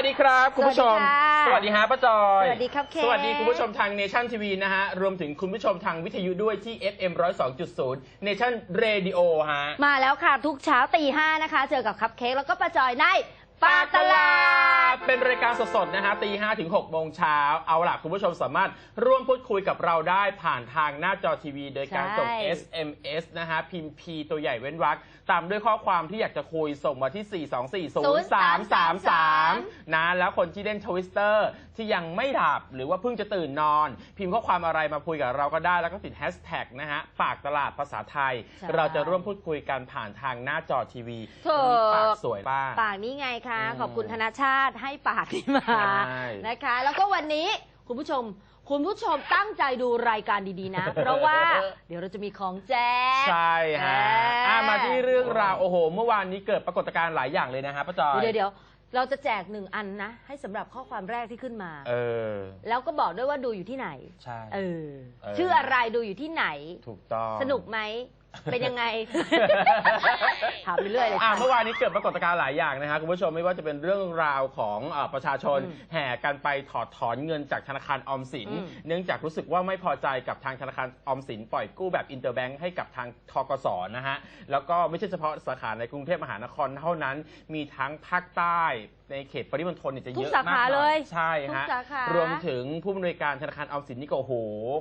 วัสดีครับ คุณผู้ชมสวัสดีค่ะสวัสดีฮะป้าจอย สวัสดีครับเค้กสวัสดีคุณผู้ชมทางเนชั่นทีวีนะฮะ รวมถึงคุณผู้ชมทางวิทยุด้วยที่ FM 102.0 Nation Radio ฮะ มาแล้วค่ะ ทุกเช้าตีห้านะคะ เจอกับคัพเค้กแล้วก็ประจอยใน ปากตลาด เป็นรายการสดๆ นะฮะตีห้ถึง6โมงเช้า เอาล่ะ คุณผู้ชมสามารถร่วมพูดคุยกับเราได้ผ่านทางหน้าจอทีวี โดยการส่ง ใช่ SMS นะฮะ พิมพ์ P ตัวใหญ่เว้นวรรคตามด้วยข้อความที่อยากจะคุยส่งมาที่ 4240333 นะ แล้วคนที่เล่นทวิสเตอร์ที่ยังไม่หลับหรือว่าเพิ่งจะตื่นนอน พิมพ์ข้อความอะไรมาคุยกับเราก็ได้แล้วก็ติดแฮชแท็กนะฮะปากตลาดภาษาไทย ใช่ เราจะร่วมพูดคุยกันผ่านทางหน้าจอทีวีถูก วันนี้ปากสวยป้ากปากนี้ไงคะอืมขอบคุณธนชาติให้ปากนี้มา ใช่ นะคะ แล้วก็วันนี้คุณผู้ชม คุณผู้ชมตั้งใจดูรายการดีๆนะ เพราะว่าเดี๋ยวเราจะมีของแจก ใช่ฮะแหมอะมาที่เรื่องราวโอ้โห เมื่อวานนี้เกิดปรากฏการณ์หลายอย่างเลยนะฮะป้าจอยเดี๋ยวเดี๋ยวเราจะแจกหนึ่งอันนะ ให้สำหรับข้อความแรกที่ขึ้นมา เออ แล้วก็บอกด้วยว่าดูอยู่ที่ไหน ใช่ เออ เออ ชื่ออะไรดูอยู่ที่ไหน ถูกต้อง สนุกไหม เป็นยังไง ถามไปเรื่อยเลยอะค่ะ เมื่อวานนี้เกิดปรากฏการณ์หลายอย่างนะฮะคุณผู้ชมไม่ว่าจะเป็นเรื่องราวของเอ่อประชาชน อืมแห่กันไปถอดถอนเงินจากธนาคารออมสิน อืมเนื่องจากรู้สึกว่าไม่พอใจกับทางธนาคารออมสินปล่อยกู้แบบอินเตอร์แบงค์ให้กับทางทกสนะฮะแล้วก็ไม่ใช่เฉพาะสาขาในกรุงเทพมหานครเท่านั้น มีทั้งภาคใต้ ในเขตปริมณฑลเนี่ยจะเยอะทุกสาขามากหน่อเลยใช่ทุกฮะสาขารวมถึงผู้อำนวยการธนาคารออมสินนี่ก็โอ้โห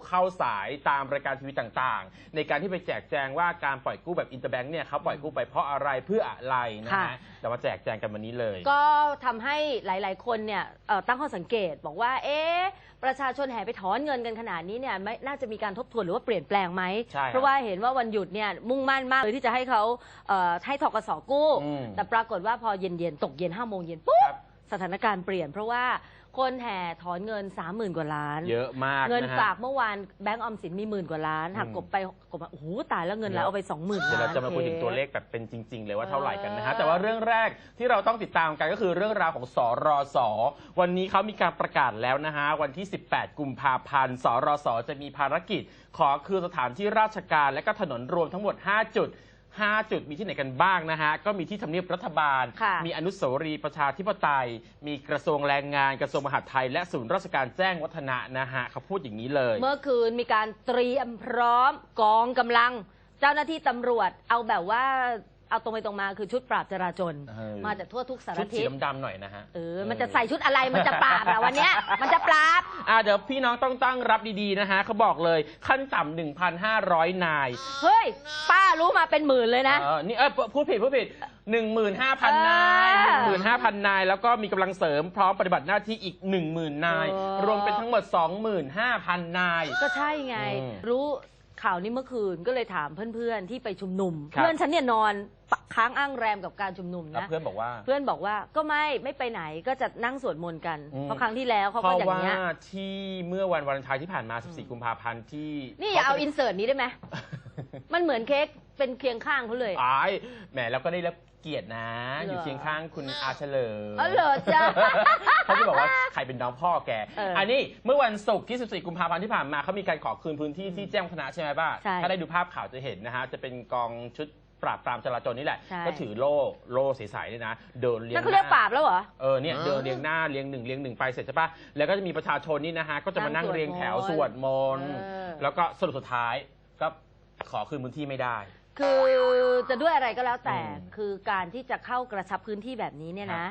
เข้าสายตามรายการทีวีต่างๆ ในการที่ไปแจกแจงว่าการปล่อยกู้แบบอินเตอร์แบงค์เนี่ยเขาปล่อยกู้ไปเพราะอะไรเพื่ออะไรนะค่ะ ฮะแต่มาแจกแจงกันวันนี้เลย ก็ทำให้หลาย ๆ คนเนี่ยเอ่อตั้งข้อสังเกตบอกว่า เอ๊ะ ประชาชนแห่ไปถอนเงินกันขนาดนี้เนี่ยไม่น่าจะมีการทบทวนหรือว่าเปลี่ยนแปลงไหม ใช่ครับเพราะว่าเห็นว่าวันหยุดเนี่ยมุ่งมั่นมากเลยที่จะให้เขาเอ่อให้ทกสกู้ อืมแต่ปรากฏว่าพอเย็นๆตกเย็นห้าโมงเย็นปุ๊บครับ สถานการณ์เปลี่ยนเพราะว่า คนแห่ถอนเงิน 30,000 กว่าล้าน เยอะมากเงินนะฮะ ฝากเมื่อวานแบงก์ออมสินมีหมื่นกว่าล้านหักอืมกบไปกบมาโอ้โหตายแล้วเงินแล้วเอาไปสองหมื่นเดี๋ยวล้าเราน จะมาคุยถึงโอตัวเลขแบบเป็นจริง ๆ เลยว่าเท่าไหร่กันนะฮะ เออ แต่ว่าเรื่องแรกที่เราต้องติดตามกันก็คือเรื่องราวของสรส วันนี้เขามีการประกาศแล้วนะฮะ วันที่ 18 กุมภาพันธ์ สรส จะมีภารกิจ ขอคืนสถานที่ราชการและก็ถนนรวมทั้งหมด 5 จุด 5 จุดมีที่ไหนกันบ้างนะฮะ ก็มีที่ทำเนียบรัฐบาล ค่ะ มีอนุสาวรีย์ประชาธิปไตย มีกระทรวงแรงงาน กระทรวงมหาดไทย และศูนย์ราชการแจ้งวัฒนะนะฮะเขาพูดอย่างนี้เลย เมื่อคืนมีการเตรียมพร้อมกองกำลัง เจ้าหน้าที่ตำรวจเอาแบบว่า เอาตรงไปตรงมาคือชุดปราบจราจรเออ มาจากทั่วทุกสารชุดสีทิศดำๆหน่อยนะฮะ เออมันจะใส่ชุดอะไรมันจะปราบอะวันเนี้ย มันจะปราบ อ่าเดี๋ยวพี่น้องต้องตั้งรับดีๆนะฮะเขาบอกเลยขั้นต่ำ1,500 นายเฮ้ย ป้ารู้มาเป็นหมื่นเลยนะ เออนี่เออพูดผิดพูดผิด 15,000 นาย เออ15,000 นาย แล้วก็มีกำลังเสริมพร้อมปฏิบัติหน้าที่อีก 10,000 นาย เออ รวมเป็นทั้งหมด 25,000 นาย ก็ใช่ไง อืม รู้ ข่าวนี้เมื่อคืนก็เลยถามเพื่อนๆที่ไปชุมนุม ครับ เพื่อนฉันเนี่ยนอนปะค้างอ้างแรมกับการชุมนุมแล้วนะ เพื่อนบอกว่า เพื่อนบอกว่าก็ไม่ไม่ไปไหนก็จะนั่งสวดมนต์กัน อืม เพราะครั้งที่แล้วเขาเพก็ราะอย่างว่าเงี้ยที่เมื่อวันวาเลนไทน์ที่ผ่านมา 14 กุมภาพันธ์ที่นี่อย่าเอาอินเสิร์ตนี้ได้ไหมมันเหมือนเค้กเป็นเคียงข้างเขาเลยอายแหมแล้วก็ได้รับ เกียรตินะ เหรออ ยู่เคียงข้างคุณอาเฉลิมอ๋อเหรอจ๊ะ เขาจะบอกว่าใครเป็นน้องพ่อแก เอออัอันนี้เมื่อวันศุกร์ที่ 14 กุมภาพันธ์ที่ผ่านมาเขามีการขอคืนพื้นที่ที่แจ้งวัฒนะใช่ไหมป้า ใช่ถ้าได้ดูภาพข่าวจะเห็นนะฮะ จะเป็นกองชุดปราบปรามจราจรนี่แหละ ใช่ ก็ถือโล่โล่ใสๆเนี่ยนะ เดินเรียงนั่นเขาเรียกหปราบแล้วเหรอ เออเนี่ยเดินเรียงหน้าเรียงหนึ่งเรียงหนึ่งไปเสร็จใช่ปะแล้วก็จะมีประชาชนนี่นะฮะก็จะมานั่งนั่งสวดเรียงแถวมนต์สวดมนต์เออ แล้วก็สรุปสุดท้ายก็ขอคืนพื้นที่ไม่ได้ คือจะด้วยอะไรก็แล้วแต่อืมคือการที่จะเข้ากระชับพื้นที่แบบนี้เนี่ยนะ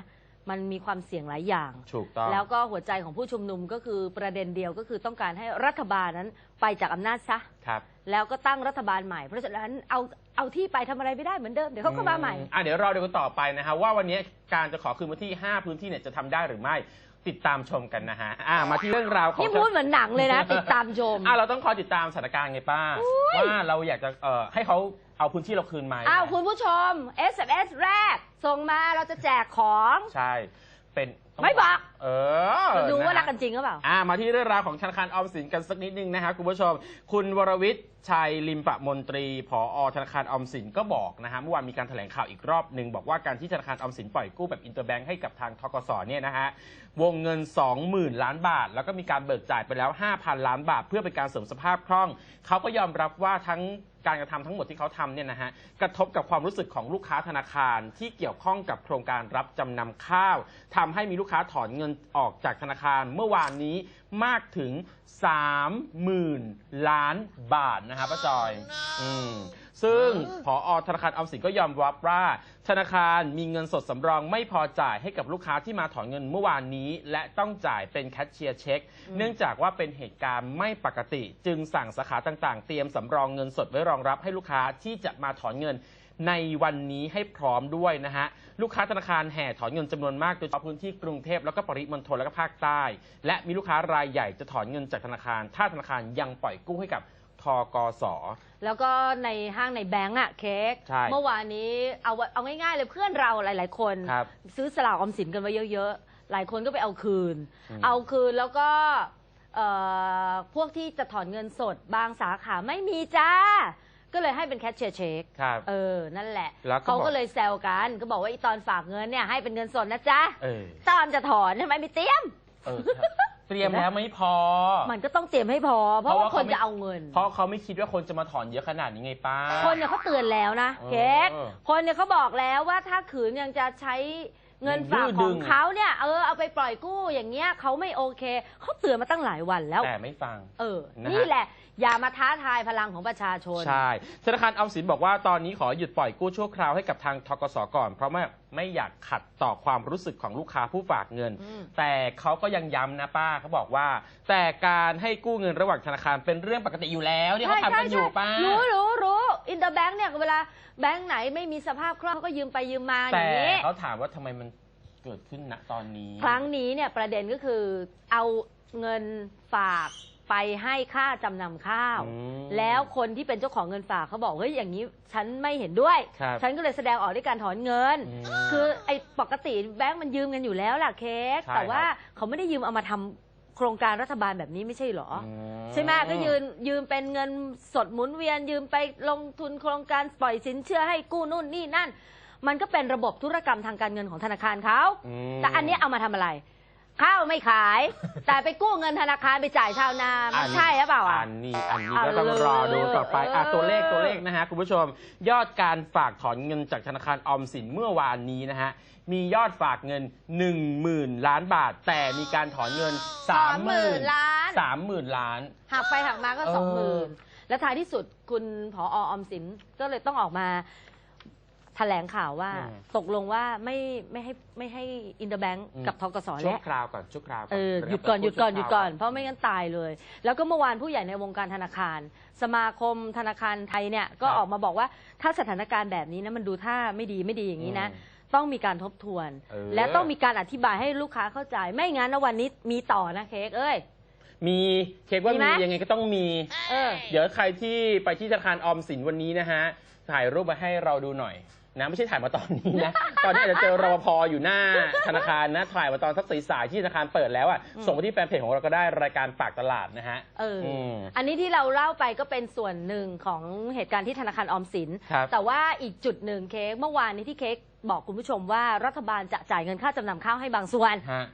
มันมีความเสี่ยงหลายอย่าง ถูกต้องแล้วก็หัวใจของผู้ชุมนุมก็คือประเด็นเดียวก็คือต้องการให้รัฐบาลนั้นไปจากอำนาจซะ ครับ แล้วก็ตั้งรัฐบาลใหม่ เพราะฉะนั้นเอาเอาที่ไปทำอะไรไม่ได้เหมือนเดิม เดี๋ยวเขาก็มาใหม่ อะเดี๋ยวรอดูกันต่อไปนะฮะว่าวันนี้การจะขอคืนพื้นที่ 5 พื้นที่เนี่ยจะทำได้หรือไม่ติดตามชมกันนะฮะอะมาที่เรื่องราวของ นี่พูดเหมือนหนังเลยนะ ติดตามชม อะเราต้องคอยติดตามสถานการณ์ไงป้า ว่าเราอยากจะเอ่อให้เขา เอาพื้นที่เราคืนไหมอ้าวคุณผู้ชม SMS แรก ส่งมาเราจะแจกของ ใช่ เป็นต้ง ไม่บอกเออดูว่าะฮะรักกันจริงหรือเปล่า อ่า มาที่เรื่องราวของธนาคารออมสินกันสักนิดนึงนะฮะคุณผู้ชม คุณวรวิทย์ชัยลิมปะมนตรีผอธนาคารออมสินก็บอกนะฮะเมื่อวานมีการแถลงข่าวอีกรอบหนึ่งบอกว่าการที่ธนาคารออมสินปล่อยกู้แบบอินเตอร์แบงค์ให้กับทางทกสเนี่ยนะฮะวงเงิน 20,000 ล้านบาท แล้วก็มีการเบิกจ่ายไปแล้ว 5,000 ล้านบาท เพื่อเป็นการเสริมสภาพคล่องเขาก็ยอมรับว่าทั้งการกระทำทั้งหมดที่เขาทำเนี่ยนะฮะกระทบกับความรู้สึกของลูกค้าธนาคารที่เกี่ยวข้องกับโครงการรับจำนำข้าวทำให้มีลูกกค้าถอนเงินออกจากธนาคารเมื่อวานนี้มากถึง 30,000 ล้านบาทนะฮะป้าจอย อืมซึ่งผอธนาคารออมสินก็ยอมรับว่า ธนาคารมีเงินสดสำรองไม่พอจ่ายให้กับลูกค้าที่มาถอนเงินเมื่อวานนี้ และต้องจ่ายเป็นแคชเชียร์เช็ค เนื่องจากว่าเป็นเหตุการณ์ไม่ปกติ จึงสั่งสาขาต่างๆ เตรียมสำรองเงินสดไว้รองรับให้ลูกค้าที่จะมาถอนเงินในวันนี้ให้พร้อมด้วยนะฮะ ลูกค้าธนาคารแห่ถอนเงินจำนวนมากโดยเฉพาะพื้นที่กรุงเทพแล้วก็ปริมณฑลแล้วก็ภาคใต้ และมีลูกค้ารายใหญ่จะถอนเงินจากธนาคาร ถ้าธนาคารยังปล่อยกู้ให้กับทกส แล้วก็ในห้างในแบงก์อะเค้กใช่เมื่อวานนี้เอาเอาง่ายๆเลยเพื่อนเราหลาย ๆ คน ครับซื้อสลากออมสินกันไว้เยอะๆ หลายคนก็ไปเอาคืน อืม เอาคืนแล้วก็เอ่อพวกที่จะถอนเงินสดบางสาขาไม่มีจ้า ก็เลยให้เป็นแคชเชียร์เช็คครับ เออ นั่นแหละแล้วก็เขาบอกก็เลยแซวกันก็บอกว่าไอีตอนฝากเงินเนี่ยให้เป็นเงินสดนะจ๊ะเออตอนจะถอนทำไมไม่เตรียม เออครับเตรียมแล้วไม่พอ มันก็ต้องเตรียมให้พอ เพราะเพราะว่าว่าคนเขาไม่จะเอาเงิน เพราะเขาไม่คิดว่าคนจะมาถอนเยอะขนาดนี้ไงป้า คนเนี่ยเขาเตือนแล้วนะเออเค้กคนเนี่ยเขาบอกแล้วว่าถ้าขืนยังจะใช้เงินฝากดื้อขดึอง งเขาเนี่ยเออเอาไปปล่อยกู้อย่างเงี้ยเขาไม่โอเคเขาเตือนมาตั้งหลายวันแล้ว แต่ไม่ฟัง เออ นะฮะ นี่แหละ อย่ามาท้าทายพลังของประชาชน ใช่ ธนาคารออมสินบอกว่าตอนนี้ขอหยุดปล่อยกู้ชั่วคราวให้กับทางทกสก่อน เพราะไม่ไม่อยากขัดต่อความรู้สึกของลูกค้าผู้ฝากเงิน อืม แต่เขาก็ยังย้ำนะป้าเขาบอกว่า แต่การให้กู้เงินระหว่างธนาคารเป็นเรื่องปกติอยู่แล้วที่เขาทำกันอยู่ป้า รู้รู้รู้อินเตอร์แบงค์เนี่ยเวลาแบงค์ไหนไม่มีสภาพคล่องก็ยืมไปยืมมาอแต่ย่างนี้ เขาถามว่าทำไมมันเกิดขึ้นณตอนนี้ ครั้งนี้เนี่ยประเด็นก็คือเอาเงินฝาก ไปให้ค่าจำนำข้าว อืมแล้วคนที่เป็นเจ้าของเงินฝากเขาบอกเฮ้ยอย่างนี้ฉันไม่เห็นด้วย ครับฉันก็เลยแสดงออกด้วยการถอนเงิน อืมคือไอ้ปกติแบงก์มันยืมกันอยู่แล้วล่ะเค้กใช่แต่ว่าครับ เขาไม่ได้ยืมเอามาทำโครงการรัฐบาลแบบนี้ไม่ใช่เหรออมใช่ไหมก็ยืนยืมเป็นเงินสดหมุนเวียนยืมไปลงทุนโครงการปล่อยสินเชื่อให้กู้นู่นนี่นั่น มันก็เป็นระบบธุรกรรมทางการเงินของธนาคารเขา อืม แต่อันนี้เอามาทำอะไร ข้าวไม่ขาย แต่ไปกู้เงินธนาคารไปจ่ายชาวนามันใช่หรือเปล่าอะ อันนี้อันนี้อะก็ต้องรอดูต่อไปอะเออตัวเลขตัวเลขนะฮะคุณผู้ชม ยอดการฝากถอนเงินจากธนาคารออมสินเมื่อวานนี้นะฮะมียอดฝากเงิน 10,000 ล้านบาท แต่มีการถอนเงิน 30,000 ล้าน 30,000 ล้าน หักไปหักมาก็เออสองหมื่นแล้วท้ายที่สุดคุณผอออมสินก็เลยต้องออกมา แถลงข่าวว่าตกลงว่าไม่ไม่ให้ไม่ให้อินเตอร์แบงก์กับทกสชั่แล้ววคราวก่อนชั่วคราวก่อนเออหยุดก่อนหยุดก่อนหยุดก่อนเพราะไม่งั้นตายเลย แล้วก็เมื่อวานผู้ใหญ่ในวงการธนาคาร สมาคมธนาคารไทยเนี่ยก็ออกมาบอกว่าถ้าสถานการณ์แบบนี้นะมันดูท่าไม่ดีไม่ดีอย่างนี้นะต้องมีการทบทวน เออ และต้องมีการอธิบายให้ลูกค้าเข้าใจ ไม่งั้นนะวันนี้มีต่อนะเค้กเอ้ย มีเค้กว่ามีไหมมียังไงก็ต้องมี เออ เดี๋ยวใครที่ไปที่ธนาคารออมสินวันนี้นะฮะ ถ่ายรูปมาให้เราดูหน่อย นะไม่ใช่ถ่ายมาตอนนี้นะ ตอนนี้อาจจะเจอรปภอยู่หน้าธนาคารนะถ่ายมาตอนสักสายๆที่ธนาคารเปิดแล้วอะอืมส่งมาที่แฟนเพจของเราก็ได้รายการปากตลาดนะฮะเอออม อันนี้ที่เราเล่าไปก็เป็นส่วนหนึ่งของเหตุการณ์ที่ธนาคารออมสิน ครับ แต่ว่าอีกจุดหนึ่งเค้กเมื่อวานนี้ที่เค้กบอกคุณผู้ชมว่ารัฐบาลจะจ่ายเงินค่าจำนำข้าวให้บางส่วน ฮะ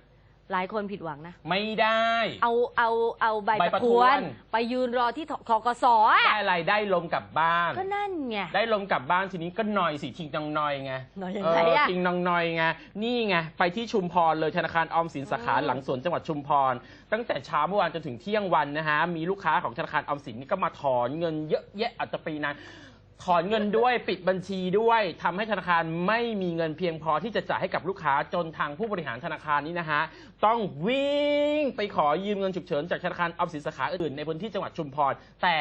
หลายคนผิดหวังนะ ไม่ได้ เอาเอาเอาใบใบปประระททววน น ไปยืนรอที่ทกสอะได้อะไรได้ลมกลับบ้าน ก็นั่นไง ได้ลมกลับบ้านทีนี้ก็หน่อยสิทิงนองนอยไงหน่อยยังเอไงออะทิงนองนอยไงนี่ไงไปที่ชุมพรเลยธนาคารออมสินสาขาอืม หลังสวนจังหวัดชุมพร ตั้งแต่เช้าเมื่อวานจนถึงเที่ยงวันนะฮะมีลูกค้าของธนาคารออมสินนี่ก็มาถอนเงินเยอะแยะอาจจะปีนั้น ถอนเงินด้วยปิดบัญชีด้วยทำให้ธนาคารไม่มีเงินเพียงพอที่จะจ่ายให้กับลูกค้าจนทางผู้บริหารธนาคารนี้นะฮะต้องวิ่งไปขอยืมเงินฉุกเฉินจากธนาคารออมสินสาขาอื่นในพื้นที่จังหวัดชุมพรแต่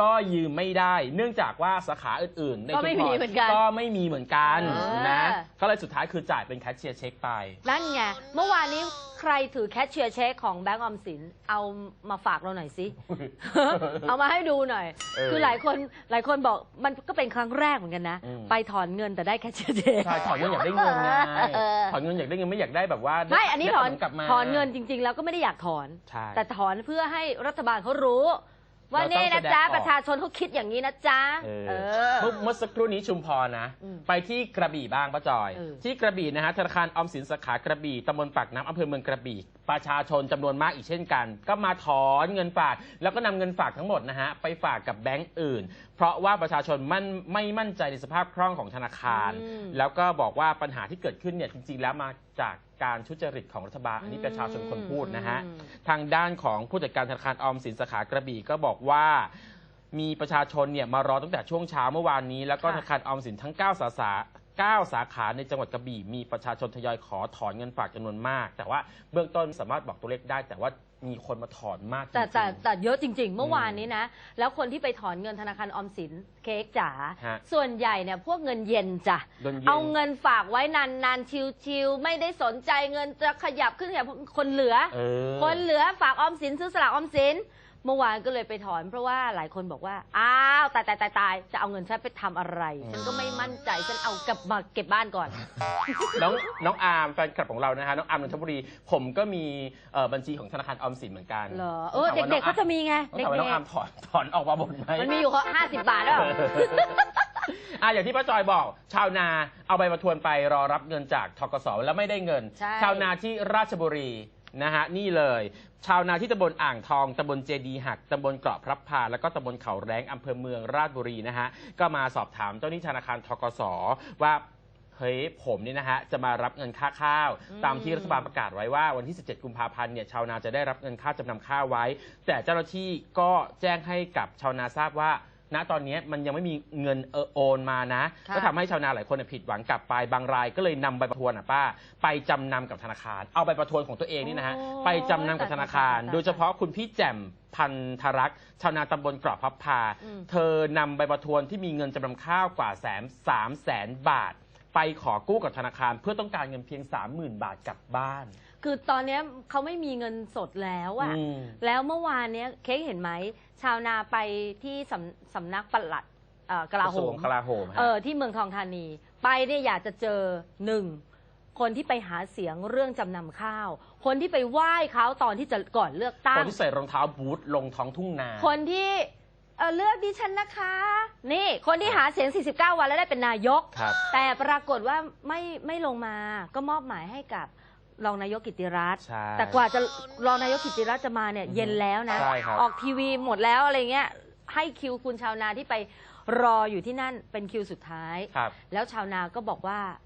ก็ยืมไม่ได้ เนื่องจากว่าสาขาอื่นๆในก็ชุไม่มพมีรเหมือนกันก็ไม่มีเหมือนกันเออนะก็เลยสุดท้ายคือจ่ายเป็นแคชเชียร์เช็คไป นั่นไง เมื่อวานนี้ใครถือแคชเชียร์เช็คของแบงก์ออมสิน เอามาฝากเราหน่อยสิ เอามาให้ดูหน่อย เออ คือหลายคนหลายคนบอกมันก็เป็นครั้งแรกเหมือนกันนะ อืม ไปถอนเงินแต่ได้แคชเชียร์เช็คใช่ถอนเงินอยากได้เงินไงเออถอนเงินอยากได้เงินไม่อยากได้แบบว่าไม่ อันนี้ถอนได้ขมกลับมาถอนเงินจริง ๆ แล้วก็ไม่ได้อยากถอน ใช่ แต่ถอนเพื่อให้รัฐบาลเขารู้ ว่าเราต้องนี่นะจ๊ะแสดงออก ประชาชนเขาคิดอย่างนี้นะจ๊ะเออเออ เมื่อเมื่อสักครู่นี้ชุมพรนะ อืมไปที่กระบี่บ้างป้าจอย เออที่กระบี่นะฮะธนาคารออมสินสาขากระบี่ตำบลปากน้ำอำเภอเมืองกระบี่ ประชาชนจำนวนมากอีกเช่นกัน ก็มาถอนเงินฝาก แล้วก็นำเงินฝากทั้งหมดนะฮะไปฝากกับแบงก์อื่น เพราะว่าประชาชนมั่นไม่มั่นใจในสภาพคล่องของธนาคาร อืม แล้วก็บอกว่าปัญหาที่เกิดขึ้นเนี่ยจริงๆ แล้วมาจากการทุจริตของรัฐบาลอันนี้ประชาชนคนพูดนะฮะ อืม ทางด้านของผู้จัดการธนาคารออมสินสาขากระบี่ก็บอกว่า มีประชาชนเนี่ยมารอตั้งแต่ช่วงเช้าเมื่อวานนี้ แล้วก็ค่ะ ธนาคารออมสินทั้ง 9 สาขา 9 สาขาในจังหวัดกระบี่มีประชาชนทยอยขอถอนเงินฝากจำนวนมาก แต่ว่าเบื้องต้นสามารถบอกตัวเลขได้แต่ว่ามีคนมาถอนมากจริแต่งแต่ๆแต่เยอะจริง ๆ เมื่อวานนี้นะ แล้วคนที่ไปถอนเงินธนาคารออมสินเค้กจ๋าฮะส่วนใหญ่เนี่ยพวกเงินเย็นจ้ะโดนเย็น เอาเงินฝากไว้นานๆชิวๆไม่ได้สนใจเงินจะขยับขึ้นขยับคนเหลือ เออ คนเหลือฝากออมสินซื้อสลากออมสิน เมื่อวานก็เลยไปถอน เพราะว่าหลายคนบอกว่า อ้าวตายตายตายตายจะเอาเงินฉันไปทำอะไร ฉันก็ไม่มั่นใจฉันเอากลับมาเก็บบ้านก่อน น้องน้องอาร์มแฟนคลับของเรานะฮะน้องอาร์มนนทบุรี ผมก็มีเอ่อบัญชีของธนาคารออมสินเหมือนกันเหรอเออเด็กๆเขาจะมีไงต้องเด็ถามว่าน้องกอาร์มถอนถอนออกมาบนไหมๆมันมีอยู่ห้าสิบบาทแล้ว อะอย่างที่ป้าจอยบอก ชาวนาเอาใบประทวนไปรอรับเงินจากทกสแล้วไม่ได้เงิน ใช่ ชาวนาที่ราชบุรี นะฮะนี่เลย ชาวนาที่ตำบลอ่างทองตำบลเจดีหักตำบลเกาะพรับพาแล้วก็ตำบลเขาแรงอำเภอเมืองราชบุรีนะฮะก็มาสอบถามเจ้าหนี้ธนาคารทกสว่าเฮ้ยผมเนี่ยนะฮะจะมารับเงินค่าข้าวอืมตามที่รัฐบาลประกาศไว้ว่าวันที่ 17 กุมภาพันธ์เนี่ยชาวนาจะได้รับเงินค่าจำนำข้าวไว้ แต่เจ้าหน้าที่ก็แจ้งให้กับชาวนาทราบว่า ณตอนนี้มันยังไม่มีเงินเออโอนมานะ ค่ะ ก็ทำให้ชาวนาหลายคนเนยผิดหวังกลับไปบางราย ก็เลยนำใบประทวนอะป้า ไปจำนำกับธนาคาร เอาใบประทวนของตัวเองนี่นะฮะโอ้ไปจำนำกับธนาคารตายๆๆๆโดยเฉพาะคุณพี่แจ่มพันธรักษ์ชาวนาตำบลเกราะพับพา อืม เธอนำใบประทวนที่มีเงินจำนำข้าวกว่าแสนสามแสนบาท ไปขอกู้กับธนาคาร เพื่อต้องการเงินเพียง 30,000 บาทกลับบ้าน คือตอนเนี้ยเขาไม่มีเงินสดแล้วอะอืม แล้วเมื่อวานเนี้ยเค้กเห็นไหม ชาวนาไปที่สำสำนักปลัดเอ่อกลาโหกระทรวม งกลาโหมฮะ เออที่เมืองทองธานี ไปเนี่ยอยากจะเจอหนึ่งคนที่ไปหาเสียงเรื่องจำนำข้าว คนที่ไปไหว้เขาตอนที่จะก่อนเลือกตั้คงนที่ใส่รองเท้าบูทลงท้องทุ่งนา คนที่เอ่อเลือกดิฉันนะคะ นี่คนที่หาเสียง 49 วันแล้วได้เป็นนายก ครับ แต่ปรากฏว่าไม่ไม่ลงมาก็มอบหมายให้กับ รองนายกกิติรัตน์ใช่ แต่กว่าจะรองนายกกิติรัตน์จะมาเนี่ยอือฮึเย็นแล้วนะ ใช่ครับ ออกทีวีหมดแล้วอะไรเงี้ยให้คิวคุณชาวนาที่ไปรออยู่ที่นั่นเป็นคิวสุดท้าย ครับ แล้วชาวนาก็บอกว่าเ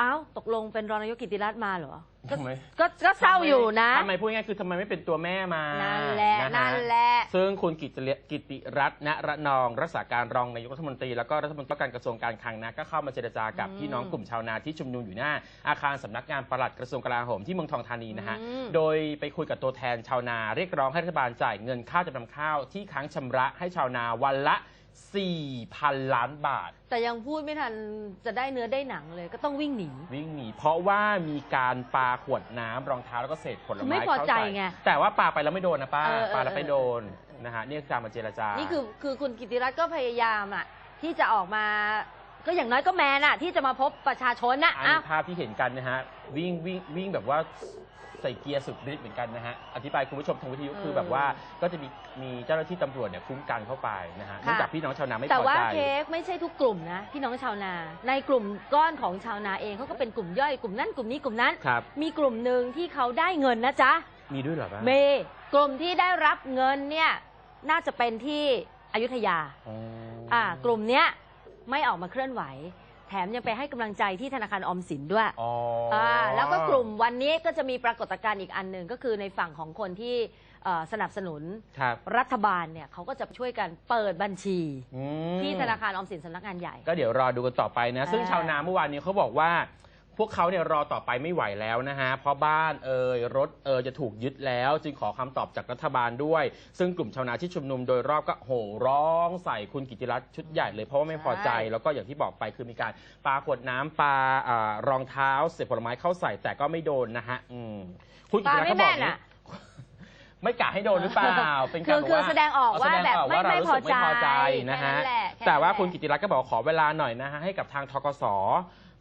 อ้าตกลงเป็นรองนายกกิติรัตน์มาเหรอ ก็ทำไม ก็ก็เศร้าอยู่นะ ทำไมพูดง่ายๆคือทำไมไม่เป็นตัวแม่มานั่นแหละฮนั่นแหละ ซึ่งคุณกิติเรกิติรัตน์ณระนองรักษาการรองนายกรัฐมนตรี แล้วก็รัฐมนตรีว่าการกระทรวงการคลังนะก็เข้ามาเจรจากับอืมพี่น้องกลุ่มชาวนาที่ชุมนุมอยู่หน้า อาคารสำนักงานปลัดกระทรวงกลาโหมที่เมืองทองธานีนะฮะ อืม โดยไปคุยกับตัวแทนชาวนาเรียกร้องให้รัฐบาลจ่ายเงินค่าจำนำข้าวที่ค้างชำระให้ชาวนาวันละ 4,000 ล้านบาท แต่ยังพูดไม่ทันจะได้เนื้อได้หนังเลยก็ต้องวิ่งหนี วิ่งหนี เพราะว่ามีการปาขวดน้ำรองเท้าแล้วก็เศษผลคือไม้ไม่พอใจเข้าส่ไงแต่ว่าปาไปแล้วไม่โดนนะป้าเออเออปาแล้วไม่โดนนะฮะนี่คือการมาเจรจานี่นี่คือคือคุณกิติรัตน์ก็พยายามอะที่จะออกมา ก็อย่างน้อยก็แมนอะที่จะมาพบประชาชนน่ะอันอ้านี้วภาพที่เห็นกันนะฮะ วิ่งวิ่งวิ่งแบบว่าใส่เกียร์สุดฤทธิ์เหมือนกันนะฮะอธิบายคุณผู้ชมทางวิทยุคือแบบว่าก็จะมีมีเจ้าหน้าที่ตำรวจเนี่ยคุ้มกันเข้าไปนะฮะเนื่องจากพี่น้องชาวนาไม่แต่พอว่าใจเค้กไม่ใช่ทุกกลุ่มนะพี่น้องชาวนา ในกลุ่มก้อนของชาวนาเองเขาก็เป็นกลุ่มย่อยกลุ่มนั้นกลุ่มนี้กลุ่มนั้น ครับ มีกลุ่มหนึ่งที่เขาได้เงินนะจ๊ะมีด้วยเหรอป้าเมกลุ่มที่ได้รับเงินเนี่ยน่าจะเป็นที่อยุธยาอ๋ออ่ากลุ่มเนี้ยไม่ออกมาเคลื่อนไหวแถ มยังไปให้กำลังใจที่ธนาคารออมสินด้วยอ๋ออ่าแล้วก็กลุ่มวันนี้ก็จะมีปรากฏการณ์อีกอันหนึ่งก็คือในฝั่งของคนที่เอ่อสนับสนุนครับรัฐบาลเนี่ยเขาก็จะช่วยกันเปิดบัญชี อืมที่ธนาคารออมสินสำนักงานใหญ่ ก็เดี๋ยวรอดูกันต่อไปนะ ซึ่งอ่าชาวนาเมื่อวานนี้เขาบอกว่า พวกเขาเนี่ยรอต่อไปไม่ไหวแล้วนะฮะ เพราะบ้านเอ่ยรถเอ่ยจะถูกยึดแล้ว จึงขอคำตอบจากรัฐบาลด้วย ซึ่งกลุ่มชาวนาที่ชุมนุมโดยรอบก็โห่ร้องใส่คุณกิติรัตน์ชุดใหญ่เลยเพราะว่าไม่พอใจใช่แล้วก็อย่างที่บอกไปคือมีการปาขวดน้ำปาอารองเท้าเศษผลไม้เข้าใส่แต่ก็ไม่โดนนะฮะอืมคุณกิปาติรัตน์ไม่ก็บแม่อกนนี้อะไม่กะให้โดนหรือเปล่า เป็นคืการอบอกคือว่าแสดงออกว่าเแสดงแบบออกไม่ว่าเราไม่รู้พอสึกไม่พอใจนะฮะแค่นั้นแหละแค่แต่ว่านั้นแหละคุณกิติรัตน์ก็บอกขอเวลาหน่อยนะฮะให้กับทางทกส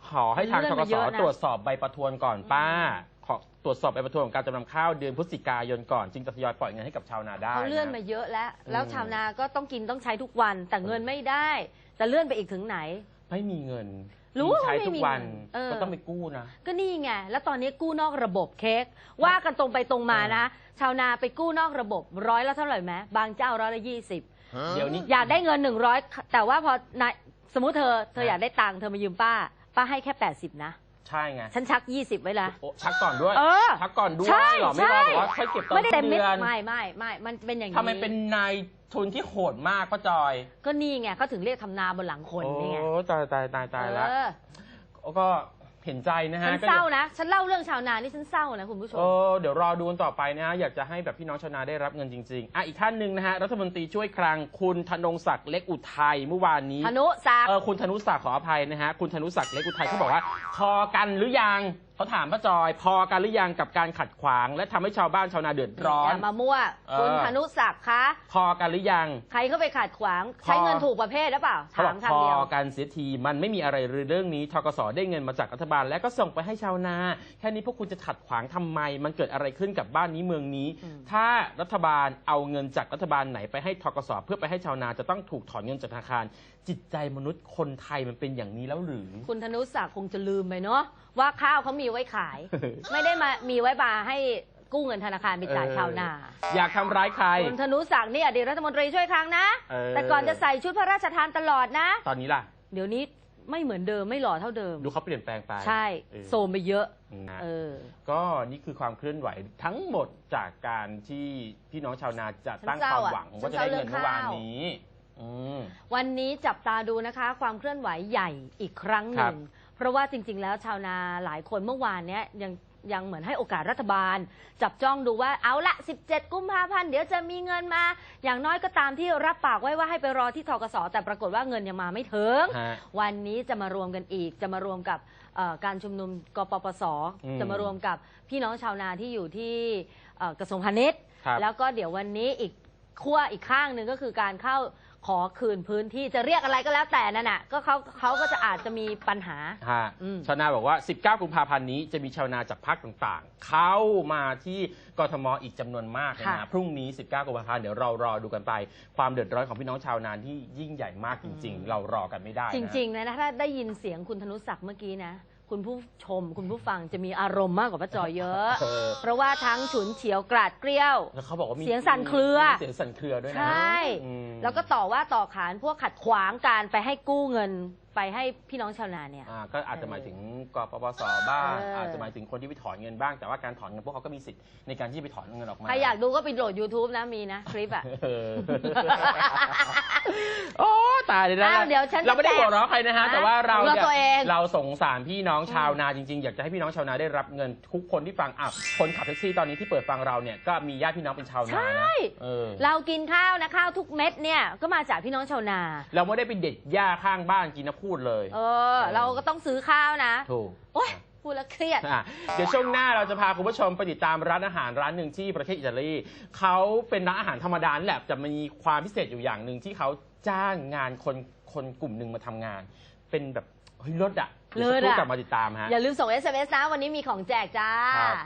ขอให้ทางเลื่ทอนกมาสเยอะนะ ตรวจสอบใบประทวนก่อนป้า ขอตรวจสอบใบประทวนของการจำนำข้าวเดือนพฤศจิกายนก่อนจึงจะทยอยปล่อยเงินให้กับชาวนาได้ เขาเลื่อนมานะเยอะแล้ว แล้วอืม ชาวนาก็ต้องกินต้องใช้ทุกวัน แต่เงินไม่ได้ จะเลื่อนไปอีกถึงไหน ไม่มีเงินรู้ที่ว่าใช้ไม่ทุกมีวันเงินเออ ก็ต้องไปกู้นะ ก็นี่ไง แล้วตอนนี้กู้นอกระบบเค้ก ว่ากันตรงไปตรงมานะ ชาวนาไปกู้นอกระบบร้อยละเท่าไหร่ไหมบางเจ้าร้อยละยี่สิบ เดี๋ยวนี้ อยากได้เงินหนึ่งร้อยแต่ว่าพอนายสมมติเธอ เธออยากได้ตังค์เธอมายืมป้า ป้าให้แค่แปดสิบนะ ใช่ไงฉันชักยี่สิบไว้ละ โอ้ชักก่อนด้วยเออชักก่อนด้วยใช่เหรอไม่ว่าบอกว่าค่อยเก็บตอนไม่ได้เต็มสิ้นเม็ดเดือนไม่ไม่ไม่มันเป็นอย่างนี้ ทำไมเป็นนายทุนที่โหดมากป้าจอยก็นี่ไงเขาถึงเรียกทำนาบนหลังคนนี่ไงโอ้ตายตายตายตายแล้ว เออ ก็ เห็นใจนะฮะฉันก็เศดี๋ร้ายวนะ ฉันเล่าเรื่องชาวนานี่ฉันเศร้านะคุณผู้ชม เออเดี๋ยวรอดูกันต่อไปนะฮะอยากจะให้แบบพี่น้องชาวนาได้รับเงินจริงๆอะอีกท่านหนึ่งนะฮะรัฐมนตรีช่วยคลังคุณธนงศักดิ์เล็กอุทัยเมื่อวานนี้ธนุศักดิ์ เออคุณธนุศักดิ์ขออภัยนะฮะคุณธนุศักดิ์เล็กอุทัยเขาบอกว่า พอกันหรือยังเขาถามป้าจอยพอกันหรือยังกับการขัดขวาง และทำให้ชาวบ้านชาวนาเดือดร้ออนย่ามามั่วเออคุณธนุศักดิ์คะพอกันหรือยัง ใครเข้าไปขัดขวางพอใช้เงินถูกประเภทหรือเปล่าเขาบถาอมกพอคำเดียว กันเสียทีมันไม่มีอะไรเลยเรื่องนี้ทกสได้เงินมาจากรัฐบาล แล้วก็ส่งไปให้ชาวนาแค่นี้พวกคุณจะขัดขวางทำไม มันเกิดอะไรขึ้นกับบ้านนี้เมืองนี้ อืม ถ้ารัฐบาลเอาเงินจากรัฐบาลไหนไปให้ทกสเพื่อไปให้ชาวนาจะต้องถูกถอนเงินจากธนาคาร จิตใจมนุษย์คนไทยมันเป็นอย่างนี้แล้วหรือ คุณธนุศักดิ์คงจะลืมไปเนาะ ว่าข้าวเขามีไว้ขาย ไม่ได้มามีไว้บาให้กู้เงินธนาคารไปจ่ายเออชาวนา อยากทำร้ายใครคุณธนุศักดิ์นี่อดีตรัฐมนตรีช่วยคลังนะ เออ แต่ก่อนจะใส่ชุดพระราชทานตลอดนะ ตอนนี้ล่ะ เดี๋ยวนี้ไม่เหมือนเดิมไม่หล่อเท่าเดิม ดูเขาเปลี่ยนแปลงไปใช่เออโซมไปเยอะนะเออ ก็นี่คือความเคลื่อนไหวทั้งหมดจากการที่พี่น้องชาวนาจะตั้งฉันคเศร้าวามอะหวังฉันว่าจะได้เงินเศร้าเมื่อวานเรื่องข้าว นี้ อืม วันนี้จับตาดูนะคะ ความเคลื่อนไหวใหญ่อีกครั้งหครันึ่บงเพ ราะว่าจริง ๆ แล้วชาวนาหลายคนเมื่อวานเนี้ยยังยังเหมือนให้โอกาสรัฐบาล จับจ้องดูว่าเอาละ 17 กุมภาพันธ์เดี๋ยวจะมีเงินมา อย่างน้อยก็ตามที่รับปากไว้ว่าให้ไปรอที่ทกสแต่ปรากฏว่าเงินยังมาไม่ถึง ฮะวันนี้จะมารวมกันอีก จะมารวมกับเอ่อการชุมนุมกปปส อืมจะมารวมกับพี่น้องชาวนาที่อยู่ที่เอ่อกระทรวงพาณิชย์ ครับ แล้วก็เดี๋ยววันนี้อีกขั้วอีกข้างหนึ่งก็คือการเข้า ขอคืนพื้นที่จะเรียกอะไรก็แล้วแต่นั่นน่ะก็เขาเขาก็จะอาจจะมีปัญหา ฮะอืมชาวนาบอกว่า 19 กุมภาพันธ์นี้จะมีชาวนาจากภาคต่างๆ เข้ามาที่กทมอีกจำนวนมากเลยนะพรุ่งนี้ 19 กุมภาพันธ์เดี๋ยวเรารอดูกันไป ความเดือดร้อนของพี่น้องชาวนาที่ยิ่งใหญ่มากจริงๆเรารอกันไม่ได้นะ จริงๆนะถ้าได้ยินเสียงคุณธนุศักดิ์เมื่อกี้นะ คุณผู้ชม คุณผู้ฟังจะมีอารมณ์มากกว่าป้าจอยเยอะ เออ เพราะว่าทั้งฉุนเฉียวกราดเกลี้ยว แล้วเขาบอกว่ามีเสียงสั่นเครือ มีเสียงสั่นเครือด้วยนะใช่ อืม แล้วก็ต่อว่าต่อขานพวกขัดขวางการไปให้กู้เงิน ไปให้พี่น้องชาวนาเนี่ย อ่าก็อาจจะหมายถึงกปปสบ้าง เอออ อาจจะหมายถึงคนที่ไปถอนเงินบ้าง แต่ว่าการถอนเงินพวกเขาก็มีสิทธิ์ในการที่จะไปถอนเงินออกมา ใครอยากดูก็ไปโหลด YouTube นะมีนะ คลิปอะ เออโอ้ตายเลยนะอ้าวเดี๋ยวฉันจะเราไม่ได้แจกหัวเราะใครนะฮะฮะแต่ว่าเราหัวเราะนี่ยตัวเองเราสงสารพี่น้องชาวนาจริงๆ อยากจะให้พี่น้องชาวนาได้รับเงินทุกคนที่ฟังอะคนขับแท็กซี่ตอนนี้ที่เปิดฟังเราเนี่ยก็มีญาติพี่น้องเป็นชาวนาใช่ นะเออเรากินข้าวนะข้าวทุกเม็ดเนี่ยก็มาจากพี่น้องชาวนา เราไม่ได้ไปเด็ดหญ้าข้างบ้านกินนะพูดเลย เออ เราก็ต้องซื้อข้าวนะถูก โอ๊ยพูดแล้วเครียด อะเดี๋ยวช่วงหน้าเราจะพาคุณผู้ชมไปติดตามร้านอาหารร้านหนึ่งที่ประเทศอิตาลีเขาเป็นร้านอาหารธรรมดานี่แหละแต่มีความพิเศษอยู่อย่างหนึ่งที่เขาจ้างงานคนคนกลุ่มหนึ่งมาทำงาน เป็นแบบเฮ้ยรถอะเดี๋ยวสักครู่เลิศอะกลับมาติดตามฮะ อย่าลืมส่ง SMS นะ วันนี้มีของแจกจ้า ครับ